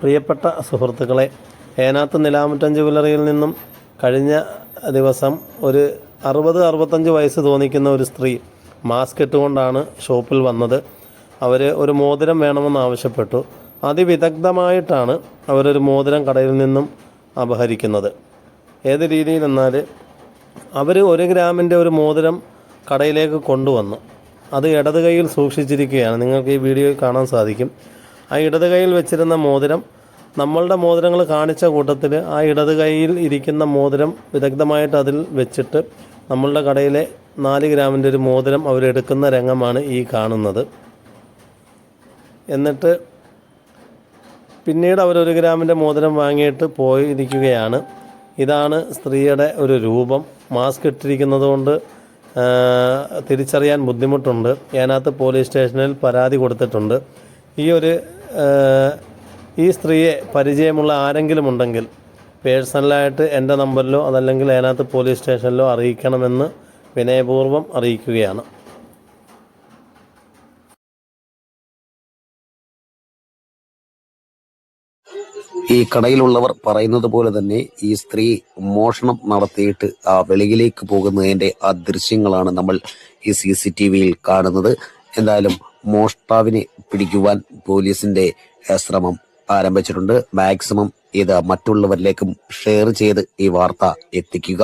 പ്രിയപ്പെട്ട സുഹൃത്തുക്കളെ ഏനാത്ത് നിലാമുറ്റം ജുവലറിയിൽ നിന്നും കഴിഞ്ഞ ദിവസം ഒരു അറുപത് അറുപത്തഞ്ച് വയസ്സ് തോന്നിക്കുന്ന ഒരു സ്ത്രീ മാസ്ക് ഇട്ടുകൊണ്ടാണ് ഷോപ്പിൽ വന്നത്. അവർ ഒരു മോതിരം വേണമെന്ന് ആവശ്യപ്പെട്ടു. അതിവിദഗ്ധമായിട്ടാണ് അവരൊരു മോതിരം കടയിൽ നിന്നും അപഹരിക്കുന്നത്. ഏത് രീതിയിലെന്നാൽ അവർ ഒരു ഗ്രാമിന്റെ ഒരു മോതിരം കടയിലേക്ക് കൊണ്ടുവന്നു. അത് ഇടത് കൈയിൽ സൂക്ഷിച്ചിരിക്കുകയാണ്. നിങ്ങൾക്ക് ഈ വീഡിയോയിൽ കാണാൻ സാധിക്കും. ആ ഇടത് കൈയിൽ വെച്ചിരുന്ന മോതിരം നമ്മളുടെ മോതിരങ്ങൾ കാണിച്ച കൂട്ടത്തിൽ ആ ഇടത് കൈയിൽ ഇരിക്കുന്ന മോതിരം വിദഗ്ധമായിട്ട് അതിൽ വെച്ചിട്ട് നമ്മളുടെ കടയിലെ നാല് ഗ്രാമിന്റെ ഒരു മോതിരം അവരെടുക്കുന്ന രംഗമാണ് ഈ കാണുന്നത്. എന്നിട്ട് പിന്നീട് അവർ ഗ്രാമിന്റെ മോതിരം വാങ്ങിയിട്ട് പോയിരിക്കുകയാണ്. ഇതാണ് സ്ത്രീയുടെ ഒരു രൂപം. മാസ്ക് ഇട്ടിരിക്കുന്നത് കൊണ്ട് തിരിച്ചറിയാൻ ബുദ്ധിമുട്ടുണ്ട്. അതിനകത്ത് പോലീസ് സ്റ്റേഷനിൽ പരാതി കൊടുത്തിട്ടുണ്ട്. ഈ ഒരു ഈ സ്ത്രീയെ പരിചയമുള്ള ആരെങ്കിലും ഉണ്ടെങ്കിൽ പേഴ്സണലായിട്ട് എന്റെ നമ്പറിലോ അതല്ലെങ്കിൽ അതിനകത്ത് പോലീസ് സ്റ്റേഷനിലോ അറിയിക്കണമെന്ന് വിനയപൂർവം അറിയിക്കുകയാണ്. ഈ കടയിലുള്ളവർ പറയുന്നത് പോലെ തന്നെ ഈ സ്ത്രീ മോഷണം നടത്തിയിട്ട് ആ വെളിയിലേക്ക് പോകുന്നതിന്റെ ആ ദൃശ്യങ്ങളാണ് നമ്മൾ ഈ സി സി ടി വിയിൽ കാണുന്നത്. എന്തായാലും മോഷ്ടാവിനെ പിടിക്കുവാൻ പോലീസിന്റെ ശ്രമം ആരംഭിച്ചിട്ടുണ്ട്. മാക്സിമം ഇത് മറ്റുള്ളവരിലേക്കും ഷെയർ ചെയ്ത് ഈ വാർത്ത എത്തിക്കുക.